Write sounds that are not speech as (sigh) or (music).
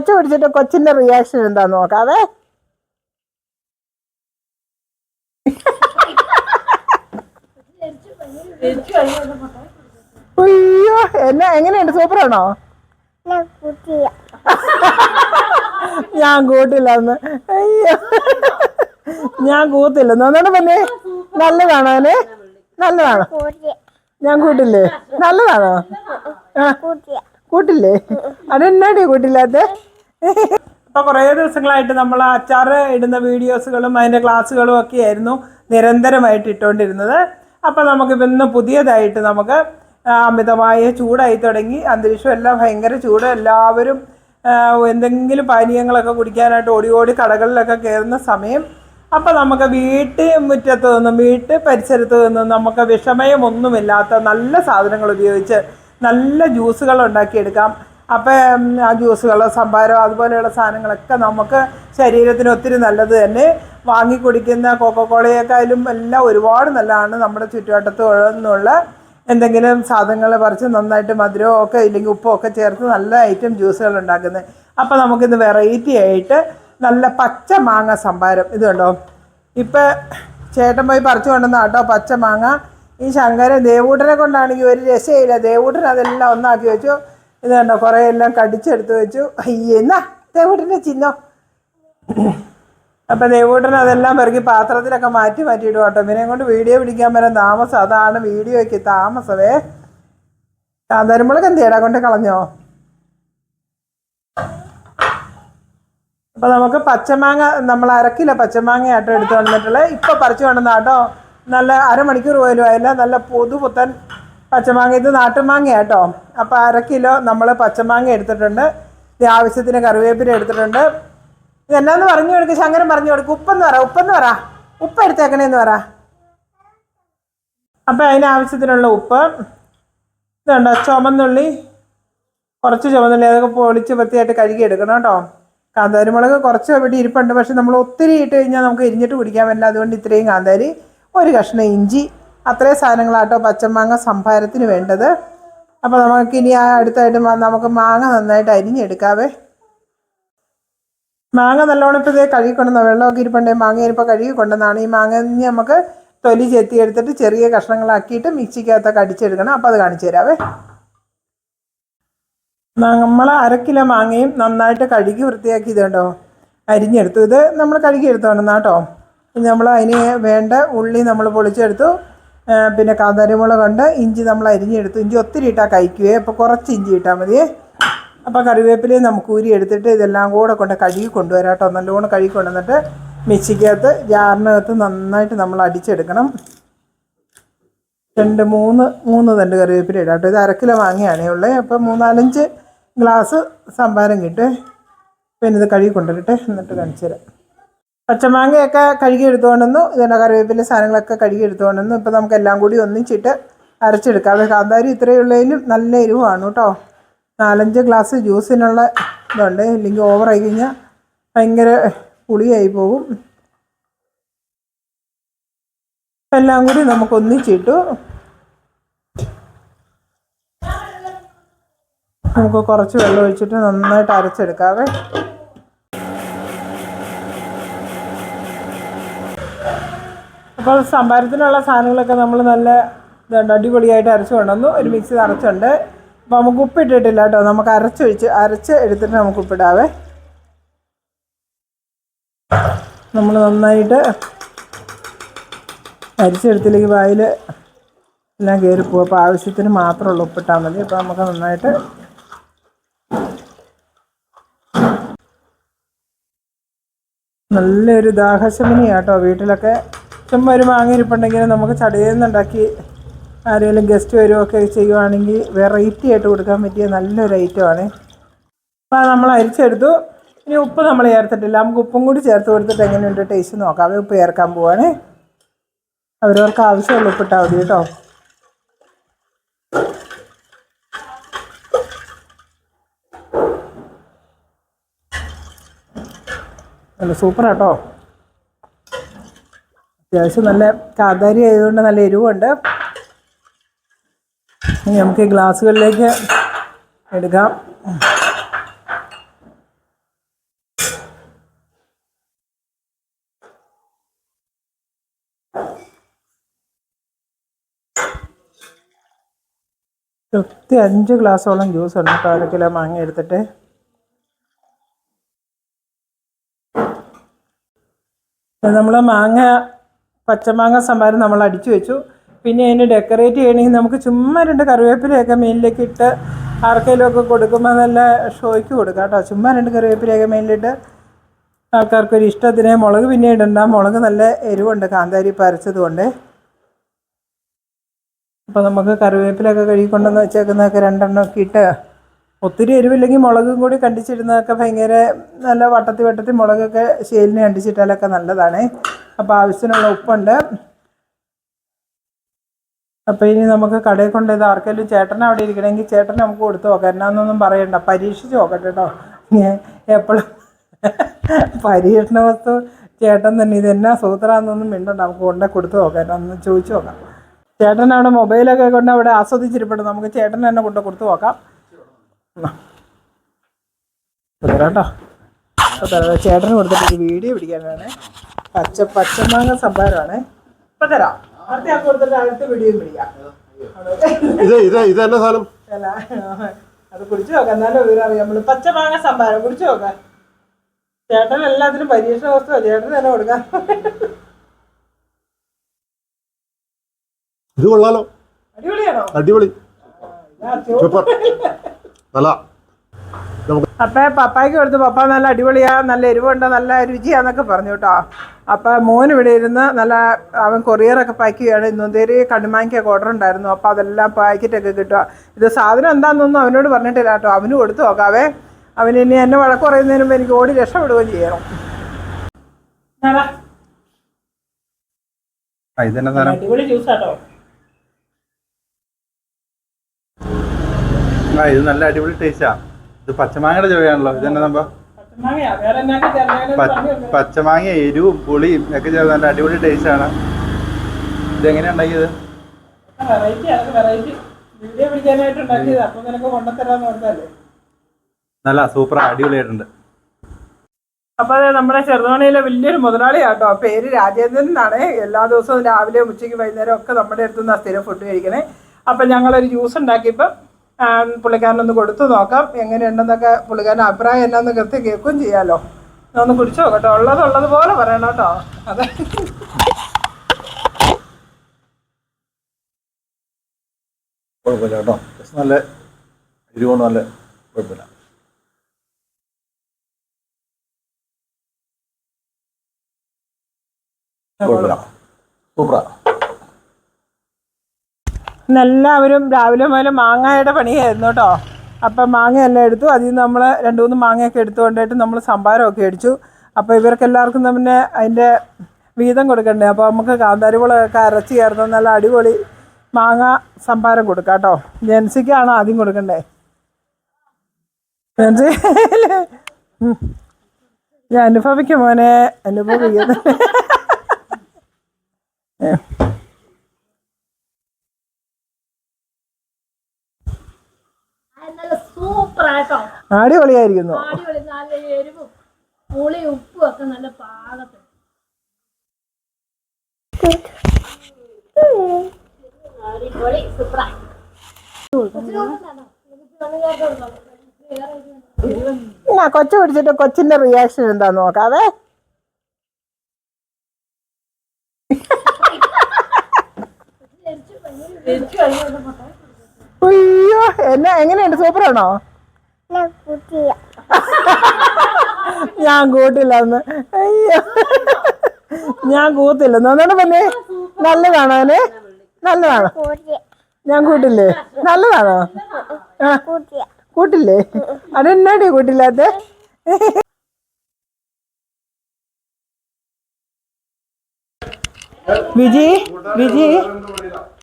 കൊച്ചു പിടിച്ചിട്ട് കൊച്ചിന്റെ റിയാക്ഷൻ എന്താ നോക്കാവേ. അയ്യോ എന്നെ എങ്ങനെയുണ്ട്? സൂപ്പറാണോ? ഞാൻ കൂട്ടില്ലെന്ന്. അയ്യോ. ഞാൻ കൂത്തില്ല ഒന്നുകൂടെ പിന്നെ നല്ലതാണോ അല്ലേ? നല്ലതാണോ? ഞാൻ കൂട്ടില്ലേ? നല്ലതാണോ? കൂട്ടില്ലേ? അതെന്നാടി കൂട്ടില്ലാത്ത? ഇപ്പൊ കുറേ ദിവസങ്ങളായിട്ട് നമ്മൾ അച്ചാർ ഇടുന്ന വീഡിയോസുകളും അതിന്റെ ക്ലാസ്സുകളും ഒക്കെ ആയിരുന്നു നിരന്തരമായിട്ട് ഇട്ടുകൊണ്ടിരുന്നത് അപ്പൊ നമുക്ക് ഇന്ന് പുതിയതായിട്ട് നമുക്ക് അമിതമായ ചൂടായി തുടങ്ങി. അന്തരീക്ഷം എല്ലാം ഭയങ്കര ചൂട്. എല്ലാവരും എന്തെങ്കിലും പാനീയങ്ങളൊക്കെ കുടിക്കാനായിട്ട് ഓടി ഓടി കടകളിലൊക്കെ കയറുന്ന സമയം. അപ്പം നമുക്ക് വീട്ടിൽ മുറ്റത്ത് നിന്നും വീട്ട് പരിസരത്ത് നിന്നും നമുക്ക് വിഷമയമൊന്നുമില്ലാത്ത നല്ല സാധനങ്ങൾ ഉപയോഗിച്ച് നല്ല ജ്യൂസുകൾ ഉണ്ടാക്കിയെടുക്കാം. അപ്പം ആ ജ്യൂസുകൾ സംഭാരം അതുപോലെയുള്ള സാധനങ്ങളൊക്കെ നമുക്ക് ശരീരത്തിന് ഒത്തിരി നല്ലത് തന്നെ. വാങ്ങി കുടിക്കുന്ന കോക്കക്കോളയേക്കാളും എല്ലാം ഒരുപാട് നല്ലതാണ്. നമ്മുടെ ചുറ്റുവട്ടത്ത് നിന്നുള്ള എന്തെങ്കിലും സാധനങ്ങൾ പറിച്ച് നന്നായിട്ട് മധുരമോ ഒക്കെ ഇല്ലെങ്കിൽ ഉപ്പോ ഒക്കെ ചേർത്ത് നല്ല ഐറ്റം ജ്യൂസുകൾ ഉണ്ടാക്കുന്നത്. അപ്പോൾ നമുക്കിന്ന് വെറൈറ്റി ആയിട്ട് നല്ല പച്ച മാങ്ങ സംഭാരം. ഇത് കണ്ടോ? ഇപ്പം ചേട്ടൻ പോയി പറിച്ചു കൊണ്ടുവന്ന കേട്ടോ പച്ച മാങ്ങ. ഈ ശങ്കരൻ ദേവൂട്ടനെ കൊണ്ടാണെങ്കിൽ ഒരു രസയില്ല ദേവൂട്ടൻ അതെല്ലാം ഒന്നാക്കി വെച്ചു. ഇത് കണ്ടോ കുറേ എല്ലാം കടിച്ചെടുത്ത് വെച്ചു. അയ്യെന്നാ ദേവൂട്ടന്റെ ചിഹ്നം അപ്പം ദേവൂട്ടൻ അതെല്ലാം പെറുക്കി പാത്രത്തിലൊക്കെ മാറ്റി മാറ്റിയിടും കേട്ടോ. ഇവനെയും കൊണ്ട് വീഡിയോ പിടിക്കാൻ വരാൻ താമസം അതാണ് വീഡിയോയ്ക്ക് താമസമേ. കാന്താരിമുളക് ചെയ്യടാ കൊണ്ട് കളഞ്ഞോ? അപ്പോൾ നമുക്ക് പച്ചമാങ്ങ നമ്മൾ അരക്കില്ല പച്ചമാങ്ങ ആട്ടോ എടുത്തു വന്നിട്ടുള്ളത്. ഇപ്പോൾ പറിച്ചു കൊണ്ടുവന്നാട്ടോ നല്ല അരമണിക്കൂർ പോലും ആയില്ല. നല്ല പുതു പുത്തൻ പച്ചമാങ്ങ ഇത് നാട്ടുമാങ്ങ കേട്ടോ അപ്പോൾ അര കിലോ നമ്മൾ പച്ചമാങ്ങ എടുത്തിട്ടുണ്ട്. ഇത് ആവശ്യത്തിന് കറിവേപ്പില എടുത്തിട്ടുണ്ട്. ഇതെന്നാന്ന് പറഞ്ഞു കൊടുക്കുക ശങ്കരൻ പറഞ്ഞു കൊടുക്കും. ഉപ്പെന്ന് പറ ഉപ്പെന്ന് പറ. ഉപ്പ് എടുത്തേക്കണേന്ന് പറ. അപ്പം അതിനാവശ്യത്തിനുള്ള ഉപ്പ്. ഇതുണ്ടോ ചുമന്നുള്ളി കുറച്ച് ചുമന്നുള്ളി അതൊക്കെ പൊളിച്ച് വൃത്തിയായിട്ട് കഴുകി എടുക്കണം കേട്ടോ. കാന്താരിമുളക് കുറച്ച് ഇവിടെ ഇരിപ്പുണ്ട്. പക്ഷെ നമ്മൾ ഒത്തിരി ഇട്ട് കഴിഞ്ഞാൽ നമുക്ക് ഇരിഞ്ഞിട്ട് കുടിക്കാൻ പറ്റില്ല. അതുകൊണ്ട് ഇത്രയും കാന്താരി ഒരു കഷ്ണം ഇഞ്ചി അത്രയും സാധനങ്ങളാട്ടോ പച്ചമാങ്ങ സംഭാരത്തിന് വേണ്ടത്. അപ്പോൾ നമുക്ക് ഇനി ആ അടുത്തായിട്ട് നമുക്ക് മാങ്ങ നന്നായിട്ട് അരിഞ്ഞെടുക്കാവേ. മാങ്ങ നല്ലോണം ഇപ്പോൾ ഇതേ കഴുകി വെള്ളമൊക്കെ ഇരിപ്പുണ്ടേ. മാങ്ങ ഇരിപ്പോൾ കഴുകി ഈ മാങ്ങ ഇനി നമുക്ക് തൊലി ചെത്തി എടുത്തിട്ട് ചെറിയ കഷ്ണങ്ങളാക്കിയിട്ട് മിക്സിക്കകത്തൊക്കെ അടിച്ചെടുക്കണം. അപ്പോൾ അത് കാണിച്ചു തരാവേ. നമ്മൾ അര കിലോ മാങ്ങയും നന്നായിട്ട് കഴുകി വൃത്തിയാക്കി ഇതുണ്ടോ? അരിഞ്ഞെടുത്തു. ഇത് നമ്മൾ കഴുകി എടുത്തോണം കേട്ടോ ഇനി നമ്മൾ അതിന് വേണ്ട ഉള്ളി നമ്മൾ പൊളിച്ചെടുത്തു. പിന്നെ കാന്താരിമുളക് ഉണ്ട് ഇഞ്ചി നമ്മൾ അരിഞ്ഞെടുത്തു. ഇഞ്ചി ഒത്തിരി ഇട്ടാൽ കഴിക്കുകയെ അപ്പോൾ കുറച്ച് ഇഞ്ചി ഇട്ടാൽ മതിയേ അപ്പോൾ കറിവേപ്പിലയും നമുക്ക് ഊരി എടുത്തിട്ട് ഇതെല്ലാം കൂടെ കൊണ്ട് കഴുകി കൊണ്ടുവരാം കേട്ടോ. നല്ലോണം കഴുകി കൊണ്ടുവന്നിട്ട് മിക്സിക്കകത്ത് ജാറിനകത്ത് നന്നായിട്ട് നമ്മൾ അടിച്ചെടുക്കണം. രണ്ട് മൂന്ന് മൂന്ന് തണ്ട് കറിവേപ്പില ഇടാം കേട്ടോ. ഇത് അരക്കിലോ വാങ്ങിയാണേ ഉള്ളത് അപ്പോൾ മൂന്നാലഞ്ച് ഗ്ലാസ് സംഭാരം കിട്ടും. പിന്നെ ഇത് കഴുകി കൊണ്ടുവരട്ടെ. എന്നിട്ട് കാണിച്ചു തരാം പച്ചമാങ്ങയൊക്കെ കഴുകി എടുത്തുകൊണ്ടെന്നു ഇതിന്റെ കറിവേപ്പിന്റെ സാധനങ്ങളൊക്കെ കഴുകി എടുത്തുകൊണ്ടെന്നു ഇപ്പോൾ നമുക്ക് എല്ലാം കൂടി ഒന്നിച്ചിട്ട് അരച്ചെടുക്കാം. അത് കാന്താരി ഇത്രയുള്ളതിലും നല്ല എരിവാണ് കേട്ടോ. നാലഞ്ച് ഗ്ലാസ് ജ്യൂസിനുള്ള ഇതുണ്ട്. ഇല്ലെങ്കിൽ ഓവറായി കഴിഞ്ഞാൽ ഭയങ്കര പുളിയായി പോകും. എല്ലാം കൂടി നമുക്ക് ഒന്നിച്ചിട്ടു നമുക്ക് കുറച്ച് വെള്ളം ഒഴിച്ചിട്ട് നന്നായിട്ട് അരച്ചെടുക്കാവേ. അപ്പോൾ സംഭാരത്തിനുള്ള സാധനങ്ങളൊക്കെ നമ്മൾ നല്ല ഇതുണ്ട് അടിപൊളിയായിട്ട് അരച്ച് കൊണ്ടുവന്നു. ഒരു മിക്സി നിറച്ചുണ്ട് അപ്പോൾ നമുക്ക് ഉപ്പിട്ടിട്ടില്ല കേട്ടോ. നമുക്ക് അരച്ചൊഴിച്ച് അരച്ച് എടുത്തിട്ട് നമുക്ക് ഉപ്പിടാവേ നമ്മൾ നന്നായിട്ട് അരിച്ചെടുത്തില്ലെങ്കിൽ വായിൽ എല്ലാം കയറിപ്പോവും അപ്പോൾ ആവശ്യത്തിന് മാത്രമുള്ള ഉപ്പിട്ടാൽ മതി. അപ്പോൾ നമുക്ക് നന്നായിട്ട് നല്ലൊരു ദാഹശമനിയാട്ടോ വീട്ടിലൊക്കെ. ഒരു മാങ്ങ ഇരിപ്പുണ്ടെങ്കിൽ നമുക്ക് നിന്നുണ്ടാക്കി ആരെങ്കിലും ഗസ്റ്റ് വരുമൊക്കെ ചെയ്യുവാണെങ്കിൽ വെറൈറ്റി ആയിട്ട് കൊടുക്കാൻ പറ്റിയ നല്ലൊരു ഐറ്റമാണ് അപ്പോൾ നമ്മൾ അരിച്ചെടുത്തു. ഇനി ഉപ്പ് നമ്മൾ ചേർത്തിട്ടില്ല. നമുക്ക് ഉപ്പും കൂടി ചേർത്ത് കൊടുത്തിട്ട് എങ്ങനെയുണ്ട് ടേസ്റ്റ് നോക്കാം. ഉപ്പ് ചേർക്കാൻ പോവാണ്. അവരവർക്ക് ആവശ്യമുള്ള ഉപ്പിട്ടാൽ മതി കേട്ടോ. നല്ല സൂപ്പറാട്ടോ അത്യാവശ്യം നല്ല കാന്താരി ആയതുകൊണ്ട് നല്ല എരിവുണ്ട്. ഇനി നമുക്ക് ഗ്ലാസ്സുകളിലേക്ക് എടുക്കാം. കൃത്യ അഞ്ച് ഗ്ലാസ്സോളം ജ്യൂസ് ഉണ്ട്. അപ്പോൾ അര കിലോ മാങ്ങ എടുത്തിട്ട്. നമ്മൾ മാങ്ങ പച്ചമാങ്ങ സംഭാരം നമ്മൾ അടിച്ചു വെച്ചു. പിന്നെ അതിന് ഡെക്കറേറ്റ് ചെയ്യണമെങ്കിൽ നമുക്ക് ചുമ്മാ രണ്ട് കറിവേപ്പിലയൊക്കെ മെയിനിലേക്ക് ഇട്ട് ആർക്കെങ്കിലുമൊക്കെ കൊടുക്കുമ്പോൾ നല്ല ഷോയ്ക്ക് കൊടുക്കാം കേട്ടോ. ചുമ്മാ രണ്ട് കറിവേപ്പിലയൊക്കെ മേലിലിട്ട് ആൾക്കാർക്കൊരു ഇഷ്ടത്തിന് മുളക് പിന്നെ ഇടണ്ട. മുളക് നല്ല എരിവുണ്ട്. കാന്താരി പരച്ചത് കൊണ്ട് അപ്പോൾ നമുക്ക് കറിവേപ്പിലൊക്കെ കഴുകി കൊണ്ടുവന്ന് വെച്ചേക്കുന്നതൊക്കെ രണ്ടെണ്ണം ഒക്കെ ഇട്ട് ഒത്തിരി എരിവില്ലെങ്കിൽ മുളകും കൂടി കണ്ടിച്ചിരുന്നതൊക്കെ ഭയങ്കര നല്ല വട്ടത്തി വട്ടത്തി മുളകൊക്കെ ശേലിന് കണ്ടിച്ചിട്ടാലൊക്കെ നല്ലതാണ്. അപ്പോൾ ആവശ്യത്തിനുള്ള ഉപ്പുണ്ട്. അപ്പോൾ ഇനി നമുക്ക് കടയിൽ കൊണ്ട് ഇത് ആർക്കെങ്കിലും ചേട്ടൻ അവിടെ ഇരിക്കണമെങ്കിൽ ചേട്ടൻ നമുക്ക് കൊടുത്തു നോക്കാം. എന്നാന്നൊന്നും പറയണ്ട. പരീക്ഷിച്ച് നോക്കട്ടെ കേട്ടോ. എപ്പോഴും പരീക്ഷണ വസ്തു ചേട്ടൻ തന്നെ. ഇത് എന്നാ സൂത്രാന്നൊന്നും മിണ്ടണ്ട. നമുക്ക് കൊണ്ടേ കൊടുത്തു നോക്കാം. എന്നാന്ന് ചോദിച്ചു നോക്കാം. ചേട്ടൻ അവിടെ മൊബൈലൊക്കെ കൊണ്ട് അവിടെ ആസ്വദിച്ചിരിപ്പുണ്ട്. നമുക്ക് ചേട്ടൻ തന്നെ കൊണ്ട് കൊടുത്തു നോക്കാം. കേട്ടോ ചേട്ടന് കൊടുത്തിട്ട് വീഡിയോ പിടിക്കാനാണ്. പച്ച പച്ചമാങ്ങ സംഭാരമാണ്. ഇപ്പൊ തരാം. അടുത്ത ഞാൻ കൊടുത്തിട്ട് അടുത്ത വീഡിയോ പിടിക്കാം. ഇത് ഇത് ഇത് എന്നാ സാധനം? അല്ല അത് കുടിച്ചു നോക്കാം. എന്നാലും വിവരം അറിയാം നമ്മൾ പച്ചമാങ്ങ സംഭാരം. കുടിച്ചു നോക്കാം. ചേട്ടൻ എല്ലാത്തിനും പരീക്ഷ വസ്തുവാ. ചേട്ടന് തന്നെ കൊടുക്കാം. ഇത് കൊള്ളാലോ. അടിപൊളിയാണോ? അടിപൊളി. സൂപ്പർ നല്ല അപ്പൊ പപ്പായ്ക്ക് കൊടുത്ത് പപ്പ നല്ല അടിപൊളിയാ നല്ല എരിവുണ്ട് നല്ല രുചിയാന്നൊക്കെ പറഞ്ഞു കേട്ടോ അപ്പൊ മോൻ ഇവിടെ ഇരുന്ന് നല്ല അവൻ കൊറിയറൊക്കെ പാക്ക് ചെയ്യാണ് ഇന്നൊന്നേരി കണ്ണുമാങ്ങിക്കൊക്കെ ഓർഡർ ഉണ്ടായിരുന്നു. അപ്പൊ അതെല്ലാം പാക്കറ്റൊക്കെ കിട്ടുക. ഇത് സാധനം എന്താണെന്നൊന്നും അവനോട് പറഞ്ഞിട്ടില്ല കേട്ടോ അവന് കൊടുത്തു നോക്കാവേ. അവൻ ഇനി എന്നെ വഴക്ക് പറയുന്നതിന് മുമ്പ് എനിക്ക് ഓടി രക്ഷപ്പെടുകയും ചെയ്യണം. അടിപൊളി ജ്യൂസ് കേട്ടോ ആ ഇത് നല്ല അടിപൊളി ടേസ്റ്റാ ഇത് പച്ചമാങ്ങയുടെ ചുവയാണല്ലോ. ഇതെന്നെ സംഭവം? പച്ചമാങ്ങ എരിവും പുളിയും ഒക്കെ ചേർന്ന് നല്ല അടിപൊളി ടേസ്റ്റാണ് ഇതെങ്ങനെയാ ഉണ്ടാക്കിയത്? നല്ല സൂപ്പർ അടിപൊളിയായിട്ടുണ്ട്. അപ്പൊ അതെ നമ്മുടെ ചെറുതോണിയിലെ വലിയൊരു മുതലാളിയാട്ടോ. പേര് രാജേന്ദ്രൻ എന്നാണ്. എല്ലാ ദിവസവും രാവിലെ ഉച്ചയ്ക്ക് വൈകുന്നേരം ഒക്കെ നമ്മുടെ അടുത്ത് നിന്ന് സ്ഥിരം ഫുഡ് കഴിക്കണേ. അപ്പൊ ഞങ്ങളൊരു ജ്യൂസ് ഉണ്ടാക്കിയപ്പോൾ പുള്ളിക്കാരനൊന്ന് കൊടുത്തു നോക്കാം. എങ്ങനെയുണ്ടെന്നൊക്കെ പുള്ളിക്കാരന്റെ അഭിപ്രായം എന്നാന്ന് കൃത്യം കേൾക്കുകയും ചെയ്യാലോ. ഒന്ന് കുടിച്ചോ കേട്ടോ. ഉള്ളത് ഉള്ളത് പോലെ പറയണം കേട്ടോ. അതെ. കേട്ടോ. നല്ല എരിവുണ്ട് നല്ല കുഴപ്പമില്ല. കുഴപ്പമില്ല. സൂപ്പറാ. ഇന്ന് എല്ലാവരും രാവിലെ മുതൽ മാങ്ങയുടെ പണിയായിരുന്നു കേട്ടോ. അപ്പം മാങ്ങയെല്ലാം എടുത്തു. അതിൽ നിന്ന് നമ്മൾ രണ്ട് മൂന്ന് മാങ്ങയൊക്കെ എടുത്തുകൊണ്ടായിട്ട് നമ്മൾ സംഭാരമൊക്കെ അടിച്ചു. അപ്പോൾ ഇവർക്ക് എല്ലാവർക്കും തന്നെ അതിന്റെ വീതം കൊടുക്കണ്ടേ? അപ്പോൾ നമുക്ക് കാന്താരിമുളകൊക്കെ അരച്ച് ചേർത്ത് നല്ല അടിപൊളി മാങ്ങ സംഭാരം കൊടുക്കാം കേട്ടോ. ജെൻസിക്കാണ് ആദ്യം കൊടുക്കണ്ടേ? ജെൻസി. ഞാൻ അനുഭവിക്കും മോനെ. അനുഭവിക്കുന്നു (laughs) (laughs) അത് നല്ല സൂപ്പറായിട്ടോ അടിപൊളിയായിരിക്കുന്നു. അടിപൊളി നല്ല എരിവും പുളി ഉപ്പും ഒക്കെ നല്ല അടിപൊളി സൂപ്പറായി കൊച്ചു പിടിച്ചിട്ട് കൊച്ചിന്റെ റിയാക്ഷൻ എന്താ നോക്കാവേ. അയ്യോ എന്നാ എങ്ങനെയുണ്ട്? സൂപ്പറാണോ? ഞാൻ (laughs) കൂട്ടില്ല അന്ന്. അയ്യോ. ഞാൻ കൂത്തില്ല നന്നാണ് പറഞ്ഞേ നല്ലതാണോ അവന്? നല്ലതാണോ? ഞാൻ കൂട്ടില്ലേ? നല്ലതാണോ? കൂട്ടില്ലേ? അതെന്നാടി കൂട്ടില്ലാത്ത? വിജി വിജി.